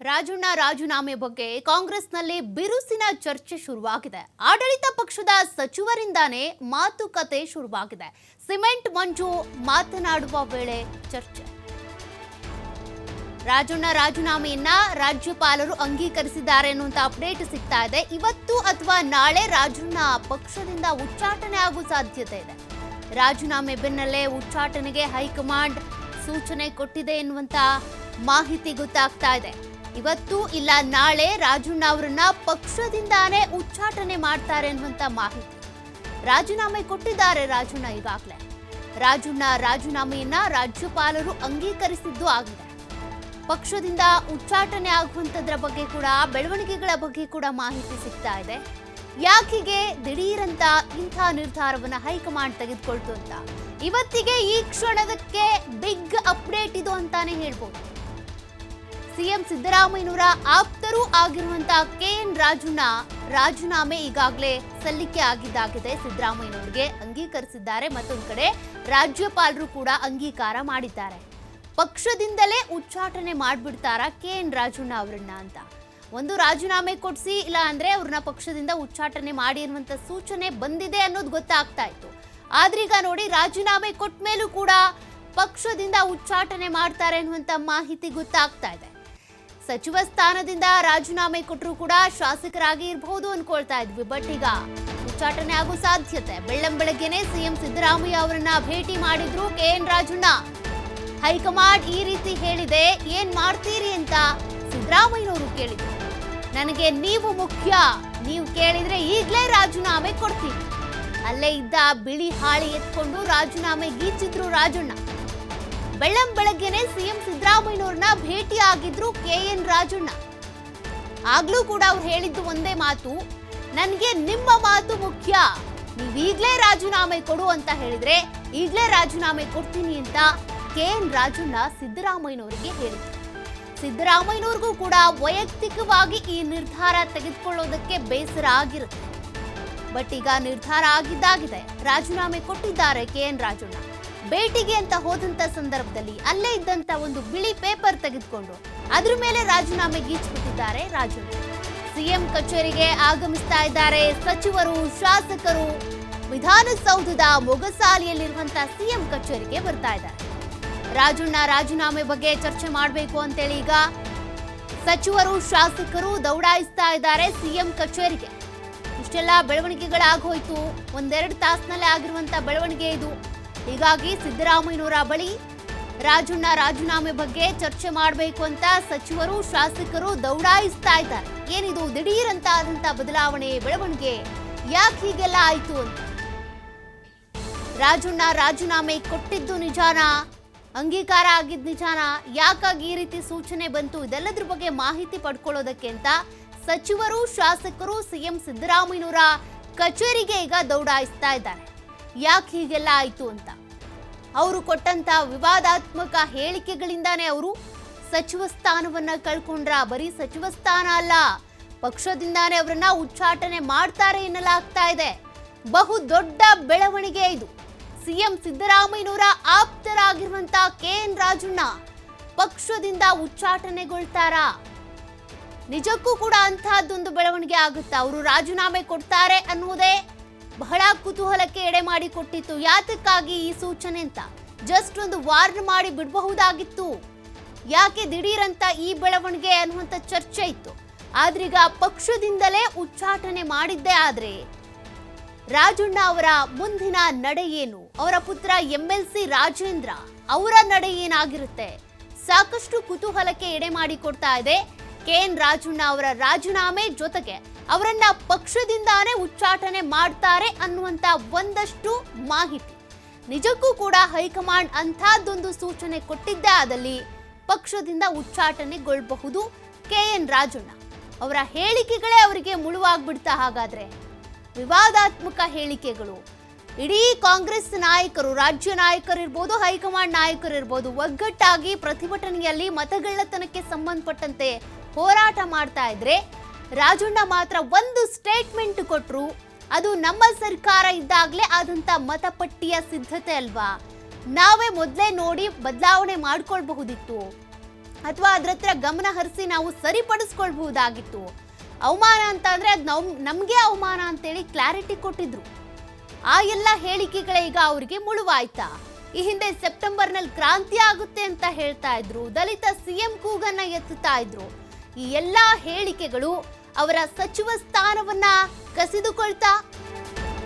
ರಾಜಣ್ಣ ರಾಜೀನಾಮೆ ಬಗ್ಗೆ ಕಾಂಗ್ರೆಸ್ನಲ್ಲಿ ಬಿರುಸಿನ ಚರ್ಚೆ ಶುರುವಾಗಿದೆ. ಆಡಳಿತ ಪಕ್ಷದ ಸಚಿವರಿಂದಾನೇ ಮಾತುಕತೆ ಶುರುವಾಗಿದೆ. ಸಿಮೆಂಟ್ ಮಂಜು ಮಾತನಾಡುವ ವೇಳೆ ಚರ್ಚೆ. ರಾಜಣ್ಣ ರಾಜೀನಾಮೆಯನ್ನ ರಾಜ್ಯಪಾಲರು ಅಂಗೀಕರಿಸಿದ್ದಾರೆ ಅನ್ನುವಂತ ಅಪ್ಡೇಟ್ ಸಿಗ್ತಾ ಇದೆ. ಇವತ್ತು ಅಥವಾ ನಾಳೆ ರಾಜಣ್ಣ ಪಕ್ಷದಿಂದ ಉಚ್ಚಾಟನೆ ಆಗುವ ಸಾಧ್ಯತೆ ಇದೆ. ರಾಜೀನಾಮೆ ಬೆನ್ನಲ್ಲೇ ಉಚ್ಚಾಟನೆಗೆ ಹೈಕಮಾಂಡ್ ಸೂಚನೆ ಕೊಟ್ಟಿದೆ ಎನ್ನುವಂತ ಮಾಹಿತಿ ಗೊತ್ತಾಗ್ತಾ ಇದೆ. ಇವತ್ತು ಇಲ್ಲ, ನಾಳೆ ರಾಜಣ್ಣ ಅವರನ್ನ ಪಕ್ಷದಿಂದಾನೇ ಉಚ್ಚಾಟನೆ ಮಾಡ್ತಾರೆ ಅನ್ನುವಂತ ಮಾಹಿತಿ. ರಾಜೀನಾಮೆ ಕೊಟ್ಟಿದ್ದಾರೆ ರಾಜಣ್ಣ ಈಗಾಗಲೇ. ರಾಜಣ್ಣ ರಾಜೀನಾಮೆಯನ್ನ ರಾಜ್ಯಪಾಲರು ಅಂಗೀಕರಿಸಿದ್ದು ಆಗಿದೆ. ಪಕ್ಷದಿಂದ ಉಚ್ಚಾಟನೆ ಆಗುವಂತದ್ರ ಬಗ್ಗೆ ಕೂಡ, ಬೆಳವಣಿಗೆಗಳ ಬಗ್ಗೆ ಕೂಡ ಮಾಹಿತಿ ಸಿಗ್ತಾ ಇದೆ. ಯಾಕಿಗೆ ದಿಢೀರಂತ ಇಂಥ ನಿರ್ಧಾರವನ್ನ ಹೈಕಮಾಂಡ್ ತೆಗೆದುಕೊಳ್ತು ಅಂತ. ಇವತ್ತಿಗೆ ಈ ಕ್ಷಣದಕ್ಕೆ ಬಿಗ್ ಅಪ್ಡೇಟ್ ಇದು ಅಂತಾನೆ ಹೇಳ್ಬೋದು. ಸಿಎಂ ಸಿದ್ದರಾಮಯ್ಯನವರ ಆಪ್ತರೂ ಆಗಿರುವಂತಹ ಕೆ ಎನ್ ರಾಜುನ ರಾಜೀನಾಮೆ ಈಗಾಗಲೇ ಸಲ್ಲಿಕೆ ಆಗಿದ್ದಾಗಿದೆ. ಸಿದ್ದರಾಮಯ್ಯನವರಿಗೆ ಅಂಗೀಕರಿಸಿದ್ದಾರೆ. ಮತ್ತೊಂದು ಕಡೆ ರಾಜ್ಯಪಾಲರು ಕೂಡ ಅಂಗೀಕಾರ ಮಾಡಿದ್ದಾರೆ. ಪಕ್ಷದಿಂದಲೇ ಉಚ್ಚಾಟನೆ ಮಾಡಿಬಿಡ್ತಾರ ಕೆ ಎನ್ ರಾಜಣ್ಣ ಅವರನ್ನ ಅಂತ? ಒಂದು ರಾಜೀನಾಮೆ ಕೊಡಿಸಿ, ಇಲ್ಲ ಅಂದ್ರೆ ಅವ್ರನ್ನ ಪಕ್ಷದಿಂದ ಉಚ್ಚಾಟನೆ ಮಾಡಿ ಅನ್ನುವಂಥ ಸೂಚನೆ ಬಂದಿದೆ ಅನ್ನೋದು ಗೊತ್ತಾಗ್ತಾ ಇತ್ತು. ಆದ್ರೀಗ ನೋಡಿ ರಾಜೀನಾಮೆ ಕೊಟ್ಟ ಮೇಲೂ ಕೂಡ ಪಕ್ಷದಿಂದ ಉಚ್ಚಾಟನೆ ಮಾಡ್ತಾರೆ ಅನ್ನುವಂಥ ಮಾಹಿತಿ ಗೊತ್ತಾಗ್ತಾ ಇದೆ. ಸಚಿವ ಸ್ಥಾನದಿಂದ ರಾಜೀನಾಮೆ ಕೊಟ್ಟರು ಕೂಡ ಶಾಸಕರಾಗಿ ಇರಬಹುದು ಅನ್ಕೊಳ್ತಾ ಇದ್ವಿ. ಬಟ್ ಈಗ ಉಚ್ಚಾಟನೆ ಆಗೋ ಸಾಧ್ಯತೆ. ಬೆಳ್ಳಂ ಬೆಳಗ್ಗೆನೆ ಸಿಎಂ ಸಿದ್ದರಾಮಯ್ಯ ಅವರನ್ನ ಭೇಟಿ ಮಾಡಿದ್ರು ಕೆ ಎನ್ ರಾಜಣ್ಣ. ಹೈಕಮಾಂಡ್ ಈ ರೀತಿ ಹೇಳಿದೆ, ಏನ್ ಮಾಡ್ತೀರಿ ಅಂತ ಸಿದ್ದರಾಮಯ್ಯನವರು ಕೇಳಿದ್ರು. ನನಗೆ ನೀವು ಮುಖ್ಯ, ನೀವು ಕೇಳಿದ್ರೆ ಈಗಲೇ ರಾಜೀನಾಮೆ ಕೊಡ್ತೀನಿ. ಅಲ್ಲೇ ಇದ್ದ ಬಿಳಿ ಹಾಳಿ ಎತ್ಕೊಂಡು ರಾಜೀನಾಮೆ ಗೀಚಿದ್ರು ರಾಜಣ್ಣ. ಬೆಳ್ಳಂ ಬೆಳಗ್ಗೆನೆ ಸಿಎಂ ಭೇಟಿ ಆಗಿದ್ರು ಕೆ ಎನ್ ರಾಜಣ್ಣ. ಆಗ್ಲೂ ಕೂಡ ಅವ್ರು ಹೇಳಿದ್ದು ಒಂದೇ ಮಾತು, ನನಗೆ ನಿಮ್ಮ ಮಾತು ಮುಖ್ಯ. ನೀವೀಗ್ಲೇ ರಾಜೀನಾಮೆ ಕೊಡು ಅಂತ ಹೇಳಿದ್ರೆ ಈಗ್ಲೇ ರಾಜೀನಾಮೆ ಕೊಡ್ತೀನಿ ಅಂತ ಕೆ ಎನ್ ರಾಜಣ್ಣ ಸಿದ್ದರಾಮಯ್ಯನವರಿಗೆ ಹೇಳಿದ್ರು. ಸಿದ್ದರಾಮಯ್ಯನವ್ರಿಗೂ ಕೂಡ ವೈಯಕ್ತಿಕವಾಗಿ ಈ ನಿರ್ಧಾರ ತೆಗೆದುಕೊಳ್ಳೋದಕ್ಕೆ ಬೇಸರ ಆಗಿರುತ್ತೆ. ಬಟ್ ಈಗ ನಿರ್ಧಾರ ಆಗಿದ್ದಾಗಿದೆ. ರಾಜೀನಾಮೆ ಕೊಟ್ಟಿದ್ದಾರೆ ಕೆ ಎನ್ ರಾಜಣ್ಣ. ಭೇಟಿಗೆ ಅಂತ ಹೋದಂತ ಸಂದರ್ಭದಲ್ಲಿ ಅಲ್ಲೇ ಇದ್ದಂತ ಒಂದು ಬಿಳಿ ಪೇಪರ್ ತೆಗೆದುಕೊಂಡು ಅದ್ರ ಮೇಲೆ ರಾಜೀನಾಮೆ ಗೀಚ್ಬಿಟ್ಟಿದ್ದಾರೆ ರಾಜು ಸಿಎಂ ಕಚೇರಿಗೆ ಆಗಮಿಸ್ತಾ ಇದ್ದಾರೆ ಸಚಿವರು, ಶಾಸಕರು. ವಿಧಾನಸೌಧದ ಮೊಗಸಾಲಿಯಲ್ಲಿರುವಂತಹ ಸಿಎಂ ಕಚೇರಿಗೆ ಬರ್ತಾ ಇದ್ದಾರೆ. ರಾಜಣ್ಣ ರಾಜೀನಾಮೆ ಬಗ್ಗೆ ಚರ್ಚೆ ಮಾಡಬೇಕು ಅಂತೇಳಿ ಈಗ ಸಚಿವರು, ಶಾಸಕರು ದೌಡಾಯಿಸ್ತಾ ಇದ್ದಾರೆ ಸಿಎಂ ಕಚೇರಿಗೆ. ಇಷ್ಟೆಲ್ಲ ಬೆಳವಣಿಗೆಗಳಾಗೋಯ್ತು. ಒಂದೆರಡು ತಾಸಿನಲ್ಲೇ ಆಗಿರುವಂತ ಬೆಳವಣಿಗೆ ಇದು. ಹೀಗಾಗಿ ಸಿದ್ದರಾಮಯ್ಯನವರ ಬಳಿ ರಾಜಣ್ಣ ರಾಜೀನಾಮೆ ಬಗ್ಗೆ ಚರ್ಚೆ ಮಾಡಬೇಕು ಅಂತ ಸಚಿವರು, ಶಾಸಕರು ದೌಡಾಯಿಸ್ತಾ ಇದ್ದಾರೆ. ಏನಿದು ದಿಢೀರಂತ ಆದಂತ ಬದಲಾವಣೆ, ಬೆಳವಣಿಗೆ ಯಾಕೆ ಹೀಗೆಲ್ಲ ಆಯ್ತು ಅಂತ? ರಾಜಣ್ಣ ರಾಜೀನಾಮೆ ಕೊಟ್ಟಿದ್ದು ನಿಜಾನಾ? ಅಂಗೀಕಾರ ಆಗಿದ್ ನಿಜಾನಾ? ಯಾಕಾಗಿ ಈ ರೀತಿ ಸೂಚನೆ ಬಂತು? ಇದೆಲ್ಲದ್ರ ಬಗ್ಗೆ ಮಾಹಿತಿ ಪಡ್ಕೊಳ್ಳೋದಕ್ಕೆ ಅಂತ ಸಚಿವರು, ಶಾಸಕರು, ಸಿಎಂ ಸಿದ್ದರಾಮಯ್ಯನವರ ಕಚೇರಿಗೆ ಈಗ ದೌಡಾಯಿಸ್ತಾ ಇದ್ದಾರೆ. ಯಾಕೆ ಹೀಗೆಲ್ಲ ಆಯ್ತು ಅಂತ. ಅವರು ಕೊಟ್ಟಂತ ವಿವಾದಾತ್ಮಕ ಹೇಳಿಕೆಗಳಿಂದಾನೇ ಅವರು ಸಚಿವ ಸ್ಥಾನವನ್ನ ಕಳ್ಕೊಂಡ್ರ. ಬರೀ ಸಚಿವ ಸ್ಥಾನ ಅಲ್ಲ, ಪಕ್ಷದಿಂದಾನೇ ಅವರನ್ನ ಉಚ್ಚಾಟನೆ ಮಾಡ್ತಾರೆ ಎನ್ನಲಾಗ್ತಾ ಇದೆ. ಬಹು ದೊಡ್ಡ ಬೆಳವಣಿಗೆ ಇದು. ಸಿಎಂ ಸಿದ್ದರಾಮಯ್ಯನವರ ಆಪ್ತರಾಗಿರುವಂತ ಕೆ ಎನ್ ರಾಜಣ್ಣ ಪಕ್ಷದಿಂದ ಉಚ್ಚಾಟನೆಗೊಳ್ತಾರ. ನಿಜಕ್ಕೂ ಕೂಡ ಅಂತಹದ್ದೊಂದು ಬೆಳವಣಿಗೆ ಆಗುತ್ತಾ? ಅವರು ರಾಜೀನಾಮೆ ಕೊಡ್ತಾರೆ ಅನ್ನುವುದೇ ಕುತೂಹಲಕ್ಕೆ ಎಡೆ ಮಾಡಿ ಕೊಟ್ಟಿತ್ತು ಯಾತಕ್ಕಾಗಿ ಈ ಸೂಚನೆ ಅಂತ? ಜಸ್ಟ್ ಒಂದು ವಾರ್ನ್ ಮಾಡಿ ಬಿಡಬಹುದಾಗಿತ್ತು. ಯಾಕೆ ದಿಢೀರಂತ ಈ ಬೆಳವಣಿಗೆ ಅನ್ನುವಂಥ ಚರ್ಚೆ ಇತ್ತು. ಆದ್ರೀಗ ಪಕ್ಷದಿಂದಲೇ ಉಚ್ಚಾಟನೆ ಮಾಡಿದ್ದೇ ಆದ್ರೆ. ರಾಜಣ್ಣ ಅವರ ಮುಂದಿನ ನಡೆ ಏನು? ಅವರ ಪುತ್ರ ಎಂ ಎಲ್ ಸಿ ರಾಜೇಂದ್ರ ಅವರ ನಡೆ ಏನಾಗಿರುತ್ತೆ? ಸಾಕಷ್ಟು ಕುತೂಹಲಕ್ಕೆ ಎಡೆ ಮಾಡಿ ಕೊಡ್ತಾ ಇದೆ. ಕೆ ಎನ್ ರಾಜಣ್ಣ ಅವರ ರಾಜೀನಾಮೆ ಜೊತೆಗೆ ಅವರನ್ನ ಪಕ್ಷದಿಂದಾನೇ ಉಚ್ಚಾಟನೆ ಮಾಡ್ತಾರೆ ಅನ್ನುವಂತ ಒಂದಷ್ಟು ಮಾಹಿತಿ. ನಿಜಕ್ಕೂ ಕೂಡ ಹೈಕಮಾಂಡ್ ಅಂಥದ್ದೊಂದು ಸೂಚನೆ ಕೊಟ್ಟಿದ್ದೇ ಆದಲ್ಲಿ ಪಕ್ಷದಿಂದ ಉಚ್ಚಾಟನೆಗೊಳ್ಳಬಹುದು ಕೆ ಎನ್ ರಾಜಣ್ಣ. ಅವರ ಹೇಳಿಕೆಗಳೇ ಅವರಿಗೆ ಮುಳುವಾಗ್ಬಿಡ್ತಾ ಹಾಗಾದ್ರೆ? ವಿವಾದಾತ್ಮಕ ಹೇಳಿಕೆಗಳು. ಇಡೀ ಕಾಂಗ್ರೆಸ್ ನಾಯಕರು, ರಾಜ್ಯ ನಾಯಕರಿರ್ಬೋದು, ಹೈಕಮಾಂಡ್ ನಾಯಕರಿರ್ಬೋದು ಒಗ್ಗಟ್ಟಾಗಿ ಪ್ರತಿಭಟನೆಯಲ್ಲಿ ಮತಗಳ್ಳತನಕ್ಕೆ ಸಂಬಂಧಪಟ್ಟಂತೆ ಹೋರಾಟ ಮಾಡ್ತಾ ಇದ್ರೆ ರಾಜಣ್ಣ ಮಾತ್ರ ಒಂದು ಸ್ಟೇಟ್ಮೆಂಟ್ ಕೊಟ್ರು, ಅದು ನಮ್ಮ ಸರ್ಕಾರ ಇದ್ದಾಗಲೇ ಆದಂಥ ಮತಪಟ್ಟಿಯ ಸಿದ್ಧತೆ ಅಲ್ವಾ? ನಾವೇ ಮೊದಲೇ ನೋಡಿ ಬದಲಾವಣೆ ಮಾಡ್ಕೊಳ್ಬಹುದಿತ್ತು. ಅಥವಾ ಅದ್ರ ಹತ್ರ ಗಮನ ಹರಿಸಿ ನಾವು ಸರಿಪಡಿಸ್ಕೊಳ್ಬಹುದಾಗಿತ್ತು. ಅವಮಾನ ಅಂತ ಅಂದ್ರೆ ಅದು ನಮ್, ನಮಗೆ ಅವಮಾನ ಅಂತೇಳಿ ಕ್ಲಾರಿಟಿ ಕೊಟ್ಟಿದ್ರು. ಆ ಎಲ್ಲ ಹೇಳಿಕೆಗಳೇ ಈಗ ಅವರಿಗೆ ಮುಳುವಾಯ್ತಾ? ಈ ಹಿಂದೆ ಸೆಪ್ಟೆಂಬರ್ನಲ್ಲಿ ಕ್ರಾಂತಿ ಆಗುತ್ತೆ ಅಂತ ಹೇಳ್ತಾ ಇದ್ರು, ದಲಿತ ಸಿಎಂ ಕೂಗನ್ನ ಎತ್ತುತ್ತಾ ಇದ್ರು. ಈ ಎಲ್ಲಾ ಹೇಳಿಕೆಗಳು ಅವರ ಸಚಿವ ಸ್ಥಾನವನ್ನ ಕಸಿದುಕೊಳ್ತಾ